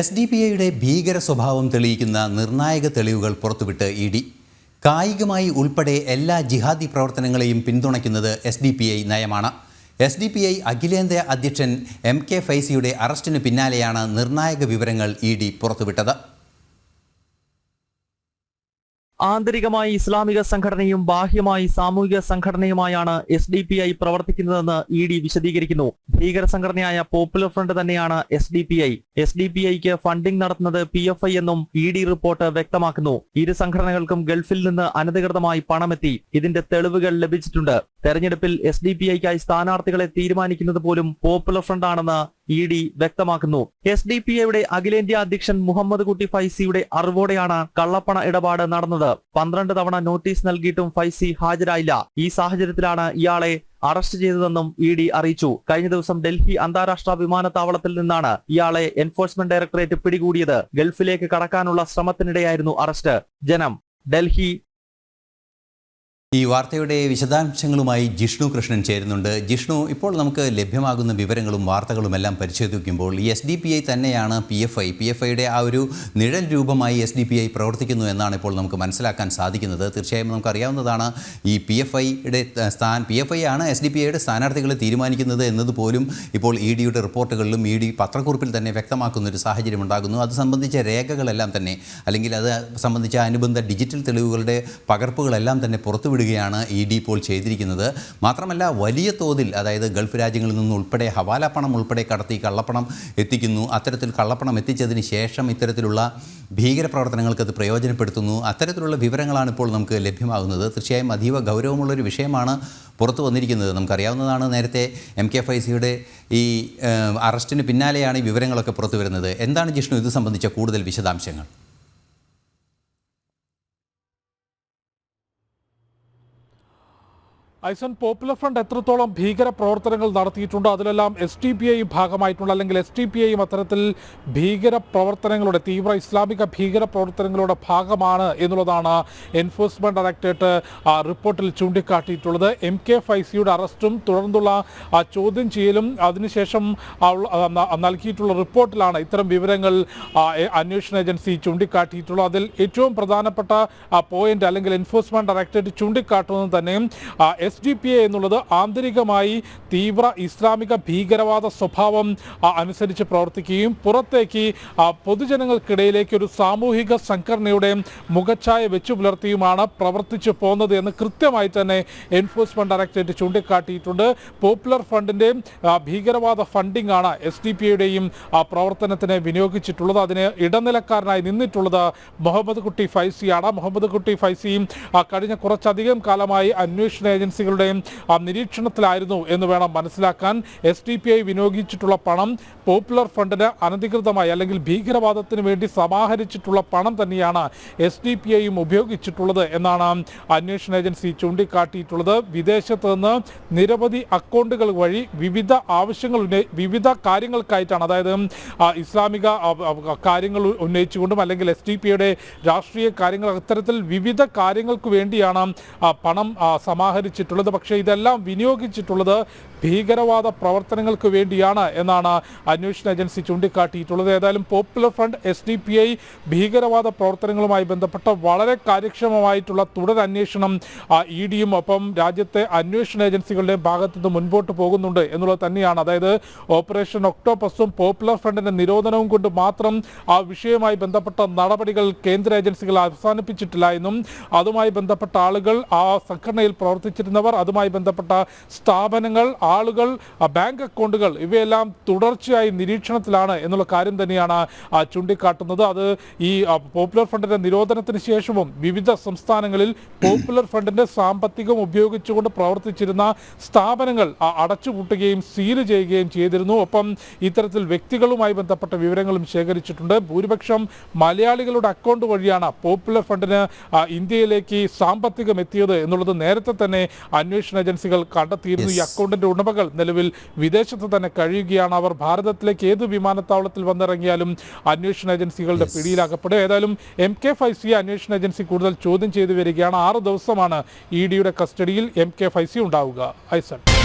S D P ഐയുടെ ഭീകര സ്വഭാവം തെളിയിക്കുന്ന നിർണായക തെളിവുകൾ പുറത്തുവിട്ട് ഇ ഡി. കായികമായി ഉൾപ്പെടെ എല്ലാ ജിഹാദി പ്രവർത്തനങ്ങളെയും പിന്തുണയ്ക്കുന്നത് എസ് ഡി പി ഐ നയമാണ്. എസ് ഡി പി ഐ അഖിലേന്ത്യാ അധ്യക്ഷൻ എം കെ ഫൈസിയുടെ അറസ്റ്റിന് പിന്നാലെയാണ് നിർണായക വിവരങ്ങൾ ഇ ഡി പുറത്തുവിട്ടത്. ആന്തരികമായി ഇസ്ലാമിക സംഘടനയും ബാഹ്യമായി സാമൂഹിക സംഘടനയുമായാണ് എസ് ഡി പി ഐ പ്രവർത്തിക്കുന്നതെന്ന് ഇ ഡി വിശദീകരിക്കുന്നു. ഭീകര സംഘടനയായ പോപ്പുലർ ഫ്രണ്ട് തന്നെയാണ് S D P I S D P ഐക്ക് ഫണ്ടിംഗ് നടത്തുന്നത് പി എഫ് ഐ എന്നും ഇ ഡി റിപ്പോർട്ട് വ്യക്തമാക്കുന്നു. ഇരു സംഘടനകൾക്കും ഗൾഫിൽ നിന്ന് അനധികൃതമായി പണമെത്തി. ഇതിന്റെ തെളിവുകൾ ലഭിച്ചിട്ടുണ്ട്. തെരഞ്ഞെടുപ്പിൽ എസ് ഡി പി ഐക്കായി സ്ഥാനാർത്ഥികളെ തീരുമാനിക്കുന്നത് പോലും പോപ്പുലർ ഫ്രണ്ട് ആണെന്ന് ഇ ഡി വ്യക്തമാക്കുന്നു. എസ് ഡി പി ഐയുടെ അഖിലേന്ത്യാ അധ്യക്ഷൻ മുഹമ്മദ് കുട്ടി ഫൈസിയുടെ അറിവോടെയാണ് കള്ളപ്പണ ഇടപാട് നടന്നത്. പന്ത്രണ്ട് തവണ നോട്ടീസ് നൽകിയിട്ടും ഫൈസി ഹാജരായില്ല. ഈ സാഹചര്യത്തിലാണ് ഇയാളെ അറസ്റ്റ് ചെയ്തതെന്നും ഇ ഡി അറിയിച്ചു. കഴിഞ്ഞ ദിവസം ഡൽഹി അന്താരാഷ്ട്ര വിമാനത്താവളത്തിൽ നിന്നാണ് ഇയാളെ എൻഫോഴ്സ്മെന്റ് ഡയറക്ടറേറ്റ് പിടികൂടിയത്. ഗൾഫിലേക്ക് കടക്കാനുള്ള ശ്രമത്തിനിടെയായിരുന്നു അറസ്റ്റ്. ജനം ഡൽഹി ഈ വാർത്തയുടെ വിശദാംശങ്ങളുമായി ജിഷ്ണു കൃഷ്ണൻ ചേരുന്നുണ്ട്. ജിഷ്ണു ഇപ്പോൾ നമുക്ക് ലഭ്യമാകുന്ന വിവരങ്ങളും വാർത്തകളും എല്ലാം പരിശോധിക്കുമ്പോൾ എസ് ഡി പി ഐ തന്നെയാണ് P F I P F ഐയുടെ ആ ഒരു നിഴൽ രൂപമായി എസ് ഡി പി ഐ പ്രവർത്തിക്കുന്നു എന്നാണ് ഇപ്പോൾ നമുക്ക് മനസ്സിലാക്കാൻ സാധിക്കുന്നത്. തീർച്ചയായും നമുക്കറിയാവുന്നതാണ് ഈ പി എഫ് ഐയുടെ സ്ഥാൻ പി എഫ് ഐ ആണ് എസ് ഡി പി ഐയുടെ സ്ഥാനാർത്ഥികളെ തീരുമാനിക്കുന്നത് എന്നതുപോലും ഇപ്പോൾ ഇ ഡിയുടെ റിപ്പോർട്ടുകളിലും ഇ ഡി പത്രക്കുറിപ്പിൽ തന്നെ വ്യക്തമാക്കുന്ന ഒരു സാഹചര്യം ഉണ്ടാകുന്നു. അത് സംബന്ധിച്ച രേഖകളെല്ലാം തന്നെ അല്ലെങ്കിൽ അത് സംബന്ധിച്ച അനുബന്ധ ഡിജിറ്റൽ തെളിവുകളുടെ പകർപ്പുകളെല്ലാം തന്നെ പുറത്തുവിടുകയാണ് ഇ ഡി ഇപ്പോൾ ചെയ്തിരിക്കുന്നത്. മാത്രമല്ല വലിയ തോതിൽ അതായത് ഗൾഫ് രാജ്യങ്ങളിൽ നിന്ന് ഉൾപ്പെടെ ഹവാല പണം ഉൾപ്പെടെ കടത്തി കള്ളപ്പണം എത്തിക്കുന്നു. അത്തരത്തിൽ കള്ളപ്പണം എത്തിച്ചതിന് ശേഷം ഇത്തരത്തിലുള്ള ഭീകരപ്രവർത്തനങ്ങൾക്ക് അത് പ്രയോജനപ്പെടുത്തുന്നു. അത്തരത്തിലുള്ള വിവരങ്ങളാണ് ഇപ്പോൾ നമുക്ക് ലഭ്യമാകുന്നത്. തീർച്ചയായും അതീവ ഗൗരവമുള്ളൊരു വിഷയമാണ് പുറത്തു വന്നിരിക്കുന്നത്. നമുക്കറിയാവുന്നതാണ് നേരത്തെ എം കെ ഫൈസിയുടെ ഈ അറസ്റ്റിന് പിന്നാലെയാണ് ഈ വിവരങ്ങളൊക്കെ പുറത്തു വരുന്നത്. എന്താണ് ജിഷ്ണു ഇത് സംബന്ധിച്ച കൂടുതൽ വിശദാംശങ്ങൾ? ഐസൺ പോപ്പുലർ ഫ്രണ്ട് എത്രത്തോളം ഭീകര പ്രവർത്തനങ്ങൾ നടത്തിയിട്ടുണ്ട് അതിലെല്ലാം എസ് ടി പി ഐ ഭാഗമായിട്ടുള്ള അല്ലെങ്കിൽ എസ് ടി പി ഐയും അത്തരത്തിൽ ഭീകര പ്രവർത്തനങ്ങളുടെ തീവ്ര ഇസ്ലാമിക ഭീകര പ്രവർത്തനങ്ങളുടെ ഭാഗമാണ് എന്നുള്ളതാണ് എൻഫോഴ്സ്മെന്റ് ഡയറക്ടറേറ്റ് റിപ്പോർട്ടിൽ ചൂണ്ടിക്കാട്ടിയിട്ടുള്ളത്. എം കെ ഫൈസിയുടെ അറസ്റ്റും തുടർന്നുള്ള ചോദ്യം ചെയ്യലും അതിനുശേഷം നൽകിയിട്ടുള്ള റിപ്പോർട്ടിലാണ് ഇത്തരം വിവരങ്ങൾ അന്വേഷണ ഏജൻസി ചൂണ്ടിക്കാട്ടിയിട്ടുള്ളത്. അതിൽ ഏറ്റവും പ്രധാനപ്പെട്ട പോയിന്റ് അല്ലെങ്കിൽ എൻഫോഴ്സ്മെന്റ് ഡയറക്ടറേറ്റ് ചൂണ്ടിക്കാട്ടുന്നത് തന്നെ എസ് ഡി പി എ എന്നുള്ളത് ആന്തരികമായി തീവ്ര ഇസ്ലാമിക ഭീകരവാദ സ്വഭാവം അനുസരിച്ച് പ്രവർത്തിക്കുകയും പുറത്തേക്ക് പൊതുജനങ്ങൾക്കിടയിലേക്ക് ഒരു സാമൂഹിക സംഘടനയുടെ മുഖച്ഛായ വെച്ചു പുലർത്തിയുമാണ് പ്രവർത്തിച്ചു പോകുന്നത് എന്ന് കൃത്യമായി തന്നെ എൻഫോഴ്സ്മെന്റ് ഡയറക്ടറേറ്റ് ചൂണ്ടിക്കാട്ടിയിട്ടുണ്ട്. പോപ്പുലർ ഫണ്ടിന്റെ ഭീകരവാദ ഫണ്ടിംഗ് ആണ് എസ് ഡി പി യുടെയും പ്രവർത്തനത്തിന് വിനിയോഗിച്ചിട്ടുള്ളത്. അതിന് ഇടനിലക്കാരനായി നിന്നിട്ടുള്ളത് മുഹമ്മദ് കുട്ടി ഫൈസിയാണ്. മുഹമ്മദ് കുട്ടി ഫൈസിയും കഴിഞ്ഞ കുറച്ചധികം കാലമായി അന്വേഷണ ഏജൻസികളുടെയും നിരീക്ഷണത്തിലായിരുന്നു എന്ന് വേണം മനസ്സിലാക്കാൻ. എസ് ഡി പി ഐ വിനിയോഗിച്ചിട്ടുള്ള പണം പോപ്പുലർ ഫണ്ടിന് അനധികൃതമായി അല്ലെങ്കിൽ ഭീകരവാദത്തിന് വേണ്ടി സമാഹരിച്ചിട്ടുള്ള പണം തന്നെയാണ് എസ് ഡി പി ഐയും ഉപയോഗിച്ചിട്ടുള്ളത് എന്നാണ് അന്വേഷണ ഏജൻസി ചൂണ്ടിക്കാട്ടിയിട്ടുള്ളത്. വിദേശത്ത് നിന്ന് നിരവധി അക്കൗണ്ടുകൾ വഴി വിവിധ ആവശ്യങ്ങൾ വിവിധ കാര്യങ്ങൾക്കായിട്ടാണ്. അതായത് ഇസ്ലാമിക കാര്യങ്ങൾ ഉന്നയിച്ചുകൊണ്ടും അല്ലെങ്കിൽ എസ് ഡി പിയുടെ രാഷ്ട്രീയ കാര്യങ്ങൾ അത്തരത്തിൽ വിവിധ കാര്യങ്ങൾക്ക് വേണ്ടിയാണ് പണം ആ, സമാഹരിച്ചിട്ടുള്ളത് പക്ഷേ ഇതെല്ലാം വിനിയോഗിച്ചിട്ടുള്ളത് ഭീകരവാദ പ്രവർത്തനങ്ങൾക്ക് വേണ്ടിയാണ് എന്നാണ് അന്വേഷണ ഏജൻസി ചൂണ്ടിക്കാട്ടിയിട്ടുള്ളത്. ഏതായാലും popular front S D P I ഭീകരവാദ പ്രവർത്തനങ്ങളുമായി ബന്ധപ്പെട്ട വളരെ കാര്യക്ഷമമായിട്ടുള്ള തുടരന്വേഷണം ഇ ഡിയും ഒപ്പം രാജ്യത്തെ അന്വേഷണ ഏജൻസികളുടെയും ഭാഗത്തുനിന്ന് മുൻപോട്ട് പോകുന്നുണ്ട് എന്നുള്ളത് തന്നെയാണ്. അതായത് ഓപ്പറേഷൻ ഒക്ടോപസും പോപ്പുലർ ഫ്രണ്ടിന്റെ നിരോധനവും കൊണ്ട് മാത്രം ആ വിഷയവുമായി ബന്ധപ്പെട്ട നടപടികൾ കേന്ദ്ര ഏജൻസികൾ അവസാനിപ്പിച്ചിട്ടില്ല എന്നും അതുമായി ബന്ധപ്പെട്ട ആളുകൾ ആ സംഘടനയിൽ പ്രവർത്തിച്ചിരുന്നവർ അതുമായി ബന്ധപ്പെട്ട സ്ഥാപനങ്ങൾ ആളുകൾ ബാങ്ക് അക്കൗണ്ടുകൾ ഇവയെല്ലാം തുടർച്ചയായി നിരീക്ഷണത്തിലാണ് എന്നുള്ള കാര്യം തന്നെയാണ് ചൂണ്ടിക്കാട്ടുന്നത്. അത് ഈ പോപ്പുലർ ഫണ്ടിന്റെ നിരോധനത്തിന് ശേഷവും വിവിധ സംസ്ഥാനങ്ങളിൽ പോപ്പുലർ ഫണ്ടിന്റെ സാമ്പത്തികം ഉപയോഗിച്ചുകൊണ്ട് പ്രവർത്തിച്ചിരുന്ന സ്ഥാപനങ്ങൾ അടച്ചുപൂട്ടുകയും സീൽ ചെയ്യുകയും ചെയ്തിരുന്നു. ഒപ്പം ഇത്തരത്തിൽ വ്യക്തികളുമായി ബന്ധപ്പെട്ട വിവരങ്ങളും ശേഖരിച്ചിട്ടുണ്ട്. ഭൂരിപക്ഷം മലയാളികളുടെ അക്കൗണ്ട് വഴിയാണ് പോപ്പുലർ ഫണ്ടിന് ഇന്ത്യയിലേക്ക് സാമ്പത്തികം എത്തിയത് എന്നുള്ളത് നേരത്തെ തന്നെ അന്വേഷണ ഏജൻസികൾ കണ്ടെത്തിയിരുന്നു. ഈ. അക്കൗണ്ടിന്റെ ഉടമകൾ നിലവിൽ വിദേശത്ത് തന്നെ കഴിയുകയാണ്. അവർ ഭാരതത്തിലേക്ക് ഏത് വിമാനത്താവളത്തിൽ വന്നിറങ്ങിയാലും അന്വേഷണ ഏജൻസികളുടെ പിടിയിലാകപ്പെടും പിടിയിലാക്കപ്പെടും. ഏതായാലും എം കെ ഫൈസിയെ അന്വേഷണ ഏജൻസി കൂടുതൽ ചോദ്യം ചെയ്തു വരികയാണ്. ആറ് ദിവസമാണ് ഇ ഡിയുടെ കസ്റ്റഡിയിൽ എം കെ ഫൈസി ഉണ്ടാവുക. ഐസൺ.